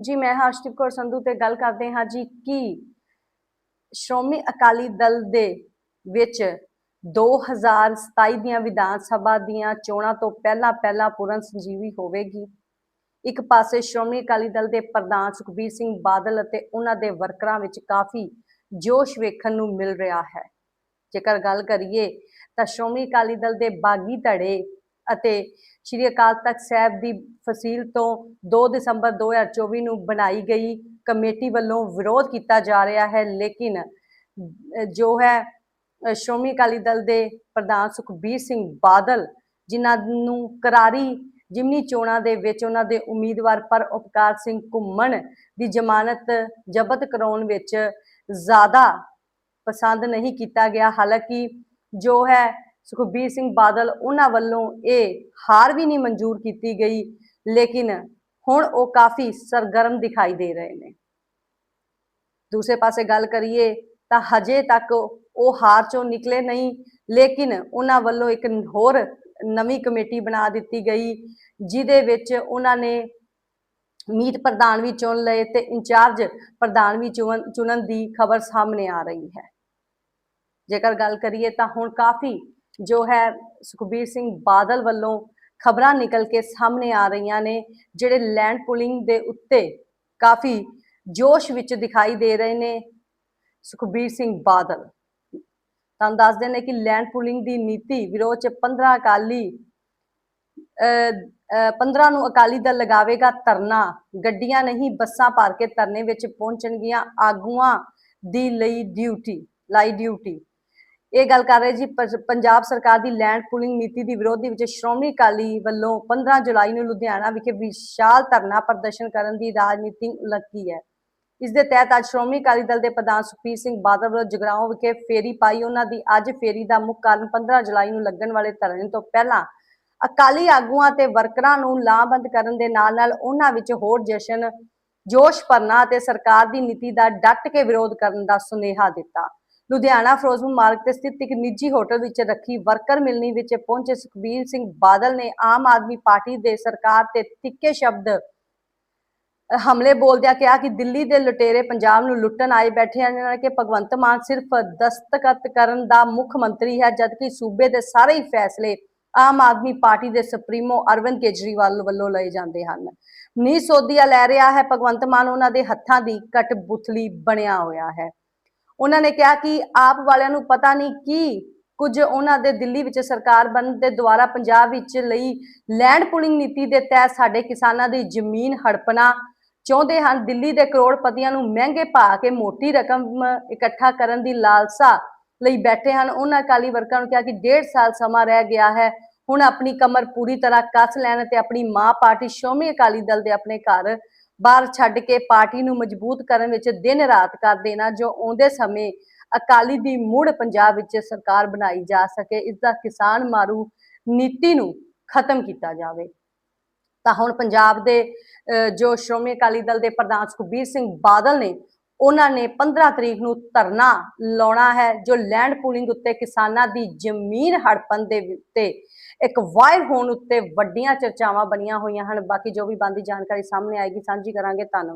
ਜੀ, ਮੈਂ ਹਰਸ਼ਦੀਪ ਕੌਰ ਸੰਧੂ ਤੇ ਗੱਲ ਕਰਦੇ ਹਾਂ ਜੀ, ਕੀ ਸ਼੍ਰੋਮਣੀ ਅਕਾਲੀ ਦਲ ਦੇ ਵਿੱਚ 2027 ਦੀਆਂ ਵਿਧਾਨ ਸਭਾ ਦੀਆਂ ਚੋਣਾਂ ਤੋਂ ਪਹਿਲਾਂ ਪਹਿਲਾਂ ਪੂਰਨ ਸੰਜੀਵੀ ਹੋਵੇਗੀ? ਇੱਕ ਪਾਸੇ ਸ਼੍ਰੋਮਣੀ ਅਕਾਲੀ ਦਲ ਦੇ ਪ੍ਰਧਾਨ ਸੁਖਬੀਰ ਸਿੰਘ ਬਾਦਲ ਅਤੇ ਉਹਨਾਂ ਦੇ ਵਰਕਰਾਂ ਵਿੱਚ ਕਾਫੀ ਜੋਸ਼ ਵੇਖਣ ਨੂੰ ਮਿਲ ਰਿਹਾ ਹੈ। ਜੇਕਰ ਗੱਲ ਕਰੀਏ ਤਾਂ ਸ਼੍ਰੋਮਣੀ ਅਕਾਲੀ ਦਲ ਦੇ ਬਾਗੀ ਧੜੇ ਅਤੇ ਸ਼੍ਰੀ ਅਕਾਲ ਤਖਤ ਸਾਹਿਬ ਦੀ ਫਸੀਲ ਤੋਂ 2 ਦਸੰਬਰ 2024 ਨੂੰ ਬਣਾਈ ਗਈ ਕਮੇਟੀ ਵੱਲੋਂ ਵਿਰੋਧ ਕੀਤਾ ਜਾ ਰਿਹਾ ਹੈ, ਲੇਕਿਨ ਜੋ ਹੈ ਸ਼੍ਰੋਮਣੀ ਅਕਾਲੀ ਦਲ ਦੇ ਪ੍ਰਧਾਨ ਸੁਖਬੀਰ ਸਿੰਘ ਬਾਦਲ, ਜਿਨ੍ਹਾਂ ਨੂੰ ਕਰਾਰੀ ਜਿਮਨੀ ਚੋਣਾਂ ਦੇ ਵਿੱਚ ਉਹਨਾਂ ਦੇ ਉਮੀਦਵਾਰ ਪਰ ਉਪਕਾਰ ਸਿੰਘ ਘੁੰਮਣ ਦੀ ਜ਼ਮਾਨਤ ਜ਼ਬਤ ਕਰਾਉਣ ਵਿੱਚ ਜ਼ਿਆਦਾ ਪਸੰਦ ਨਹੀਂ ਕੀਤਾ ਗਿਆ। ਹਾਲਾਂਕਿ ਜੋ ਹੈ ਸੁਖਬੀਰ ਸਿੰਘ ਬਾਦਲ ਉਹਨਾਂ ਵੱਲੋਂ ਇਹ ਹਾਰ ਵੀ ਨਹੀਂ ਮਨਜ਼ੂਰ ਕੀਤੀ ਗਈ, ਲੇਕਿਨ ਹੁਣ ਉਹ ਕਾਫੀ ਸਰਗਰਮ ਦਿਖਾਈ ਦੇ ਰਹੇ ਨੇ। ਦੂਸਰੇ ਪਾਸੇ ਗੱਲ ਕਰੀਏ ਤਾਂ ਹਜੇ ਤੱਕ ਉਹ ਹਾਰ ਚੋਂ ਨਿਕਲੇ ਨਹੀਂ, ਲੇਕਿਨ ਉਹਨਾਂ ਵੱਲੋਂ ਇੱਕ ਹੋਰ ਨਵੀਂ ਕਮੇਟੀ ਬਣਾ ਦਿੱਤੀ ਗਈ, ਜਿਹਦੇ ਵਿੱਚ ਉਹਨਾਂ ਨੇ ਮੀਤ ਪ੍ਰਧਾਨ ਵੀ ਚੁਣ ਲਏ ਤੇ ਇੰਚਾਰਜ ਪ੍ਰਧਾਨ ਵੀ ਚੁਣ- ਚੁਣਨ ਦੀ ਖਬਰ ਸਾਹਮਣੇ ਆ ਰਹੀ ਹੈ। ਜੇਕਰ ਗੱਲ ਕਰੀਏ ਤਾਂ ਹੁਣ ਕਾਫੀ ਜੋ ਹੈ ਸੁਖਬੀਰ ਸਿੰਘ ਬਾਦਲ ਵੱਲੋਂ ਖਬਰਾਂ ਨਿਕਲ ਕੇ ਸਾਹਮਣੇ ਆ ਰਹੀਆਂ ਨੇ ਜਿਹੜੇ ਲੈਂਡ ਪੁਲਿੰਗ ਦੇ ਉੱਤੇ ਕਾਫੀ ਜੋਸ਼ ਵਿੱਚ ਦਿਖਾਈ ਦੇ ਰਹੇ ਨੇ ਸੁਖਬੀਰ ਸਿੰਘ ਬਾਦਲ। ਤੁਹਾਨੂੰ ਦੱਸਦੇ ਨੇ ਕਿ ਲੈਂਡ ਪੁਲਿੰਗ ਦੀ ਨੀਤੀ ਵਿਰੋਧ ਚ 15 ਅਕਾਲੀ ਅਹ, ਅਹ, 15 ਨੂੰ ਅਕਾਲੀ ਦਲ ਲਗਾਵੇਗਾ ਧਰਨਾ ਗੱਡੀਆਂ ਨਹੀਂ ਬੱਸਾਂ ਭਰ ਕੇ ਧਰਨੇ ਵਿੱਚ ਪਹੁੰਚਣਗੀਆਂ ਆਗੂਆਂ ਦੀ ਲਈ ਡਿਊਟੀ ਲਾਈ ਡਿਊਟੀ। ਇਹ ਗੱਲ ਕਰ ਰਹੇ ਜੀ ਪੰਜਾਬ ਸਰਕਾਰ ਦੀ ਲੈਂਡ ਪੂਲਿੰਗ ਨੀਤੀ ਦੀ ਵਿਰੋਧੀ ਵਿੱਚ ਸ਼੍ਰੋਮਣੀ ਅਕਾਲੀ ਵੱਲੋਂ 15 ਜੁਲਾਈ ਨੂੰ ਲੁਧਿਆਣਾ ਵਿਖੇ ਵਿਸ਼ਾਲ ਧਰਨਾ ਪ੍ਰਦਰਸ਼ਨ ਕਰਨ ਦੀ ਰਾਜਨੀਤੀ ਉਲੱਕੀ ਹੈ। ਇਸ ਦੇ ਤਹਿਤ ਅੱਜ ਸ਼੍ਰੋਮਣੀ ਅਕਾਲੀ ਦਲ ਦੇ ਪ੍ਰਧਾਨ ਸੁਖਬੀਰ ਸਿੰਘ ਬਾਦਲ ਵੱਲੋਂ ਜਗਰਾਉਂ ਵਿਖੇ ਫੇਰੀ ਪਾਈ। ਉਹਨਾਂ ਦੀ ਅੱਜ ਫੇਰੀ ਦਾ ਮੁੱਖ ਕਾਰਨ 15 ਜੁਲਾਈ ਨੂੰ ਲੱਗਣ ਵਾਲੇ ਧਰਨੇ ਤੋਂ ਪਹਿਲਾਂ ਅਕਾਲੀ ਆਗੂਆਂ ਤੇ ਵਰਕਰਾਂ ਨੂੰ ਲਾਮਬੰਦ ਕਰਨ ਦੇ ਨਾਲ ਨਾਲ ਉਹਨਾਂ ਵਿੱਚ ਹੋਰ ਜਸ਼ਨ, ਜੋਸ਼ ਭਰਨਾ ਅਤੇ ਸਰਕਾਰ ਦੀ ਨੀਤੀ ਦਾ ਡਟ ਕੇ ਵਿਰੋਧ ਕਰਨ ਦਾ ਸੁਨੇਹਾ ਦਿੱਤਾ। ਲੁਧਿਆਣਾ ਫਿਰੋਜ਼ਪੁਰ ਮਾਰਗ ਤੇ ਸਥਿਤ ਇੱਕ ਨਿੱਜੀ ਹੋਟਲ ਵਿੱਚ ਰੱਖੀ ਵਰਕਰ ਮਿਲਣੀ ਵਿੱਚ ਪਹੁੰਚੇ ਸੁਖਬੀਰ ਸਿੰਘ ਬਾਦਲ ਨੇ ਆਮ ਆਦਮੀ ਪਾਰਟੀ ਦੇ ਸਰਕਾਰ ਤੇ ਤਿੱਖੇ ਸ਼ਬਦ ਹਮਲੇ ਬੋਲਦਿਆਂ ਕਿਹਾ ਕਿ ਦਿੱਲੀ ਦੇ ਲੁਟੇਰੇ ਪੰਜਾਬ ਨੂੰ ਲੁੱਟਣ ਆਏ ਬੈਠੇ ਹਨ ਕਿ ਭਗਵੰਤ ਮਾਨ ਸਿਰਫ ਦਸਤਖਤ ਕਰਨ ਦਾ ਮੁੱਖ ਮੰਤਰੀ ਹੈ, ਜਦਕਿ ਸੂਬੇ ਦੇ ਸਾਰੇ ਹੀ ਫੈਸਲੇ ਆਮ ਆਦਮੀ ਪਾਰਟੀ ਦੇ ਸੁਪਰੀਮੋ ਅਰਵਿੰਦ ਕੇਜਰੀਵਾਲ ਵੱਲੋਂ ਲਏ ਜਾਂਦੇ ਹਨ। ਨੀ ਸੋਧੀਆ ਲੈ ਰਿਹਾ ਹੈ, ਭਗਵੰਤ ਮਾਨ ਉਹਨਾਂ ਦੇ ਹੱਥਾਂ ਦੀ ਕਟਬੁਥਲੀ ਬਣਿਆ ਹੋਇਆ ਹੈ। ਉਹਨਾਂ ਨੇ ਕਿਹਾ ਕਿ ਆਪ ਵਾਲਿਆਂ ਨੂੰ ਪਤਾ ਨਹੀਂ ਕੀ ਕੁਝ ਉਹਨਾਂ ਦੇ ਦਿੱਲੀ ਵਿੱਚ ਸਰਕਾਰ ਬਣਨ ਦੇ ਦੁਆਰਾ ਪੰਜਾਬ ਵਿੱਚ ਲਈ ਲੈਂਡ ਪੁਲਿੰਗ ਨੀਤੀ ਦੇ ਤਹਿਤ ਸਾਡੇ ਕਿਸਾਨਾਂ ਦੀ ਜ਼ਮੀਨ ਹੜਪਣਾ ਚਾਹੁੰਦੇ ਹਨ। ਦਿੱਲੀ ਦੇ ਕਰੋੜਪਤੀਆਂ ਨੂੰ ਮਹਿੰਗੇ ਭਾਅ ਕੇ ਮੋਟੀ ਰਕਮ ਇਕੱਠਾ ਕਰਨ ਦੀ ਲਾਲਸਾ ਲਈ ਬੈਠੇ ਹਨ। ਉਹਨਾਂ ਅਕਾਲੀ ਵਰਕਰਾਂ ਨੂੰ ਕਿਹਾ ਕਿ ਡੇਢ ਸਾਲ ਸਮਾਂ ਰਹਿ ਗਿਆ ਹੈ। ਹੁਣ ਆਪਣੀ ਕਮਰ ਪੂਰੀ ਤਰ੍ਹਾਂ ਕੱਸ ਲੈਣ ਤੇ ਆਪਣੀ ਮਾਂ ਪਾਰਟੀ ਸ਼੍ਰੋਮਣੀ ਅਕਾਲੀ ਦਲ ਦੇ ਆਪਣੇ ਘਰ ਬਾਹਰ ਛੱਡ ਕੇ ਪਾਰਟੀ ਨੂੰ ਮਜ਼ਬੂਤ ਕਰਨ ਵਿੱਚ ਦਿਨ ਰਾਤ ਕਰ ਦੇਣਾ ਜੋ ਆਉਂਦੇ ਸਮੇਂ ਅਕਾਲੀ ਦੀ ਮੁੜ ਪੰਜਾਬ ਵਿੱਚ ਸਰਕਾਰ ਬਣਾਈ ਜਾ ਸਕੇ ਇਸ ਦਾ ਕਿਸਾਨ ਮਾਰੂ ਨੀਤੀ ਨੂੰ ਖਤਮ ਕੀਤਾ ਜਾਵੇ। ਤਾਂ ਹੁਣ ਪੰਜਾਬ ਦੇ ਅਹ, ਜੋ ਸ਼੍ਰੋਮਣੀ ਅਕਾਲੀ ਦਲ ਦੇ ਪ੍ਰਧਾਨ ਸੁਖਬੀਰ ਸਿੰਘ ਬਾਦਲ ਨੇ ਉਹਨਾਂ ਨੇ 15 ਤਰੀਕ ਨੂੰ ਧਰਨਾ ਲਾਉਣਾ ਹੈ, ਜੋ ਲੈਂਡ ਪੂਲਿੰਗ ਉੱਤੇ ਕਿਸਾਨਾਂ ਦੀ ਜ਼ਮੀਨ ਹੜਪਣ ਦੇ ਉੱਤੇ ਇੱਕ ਵਾਇਰ ਹੋਣ ਉੱਤੇ ਵੱਡੀਆਂ ਚਰਚਾਵਾਂ ਬਣੀਆਂ ਹੋਈਆਂ ਹਨ। ਬਾਕੀ ਜੋ ਵੀ ਬੰਦੀ ਜਾਣਕਾਰੀ ਸਾਹਮਣੇ ਆਏਗੀ, ਸਾਂਝੀ ਕਰਾਂਗੇ। ਧੰਨਵਾਦ।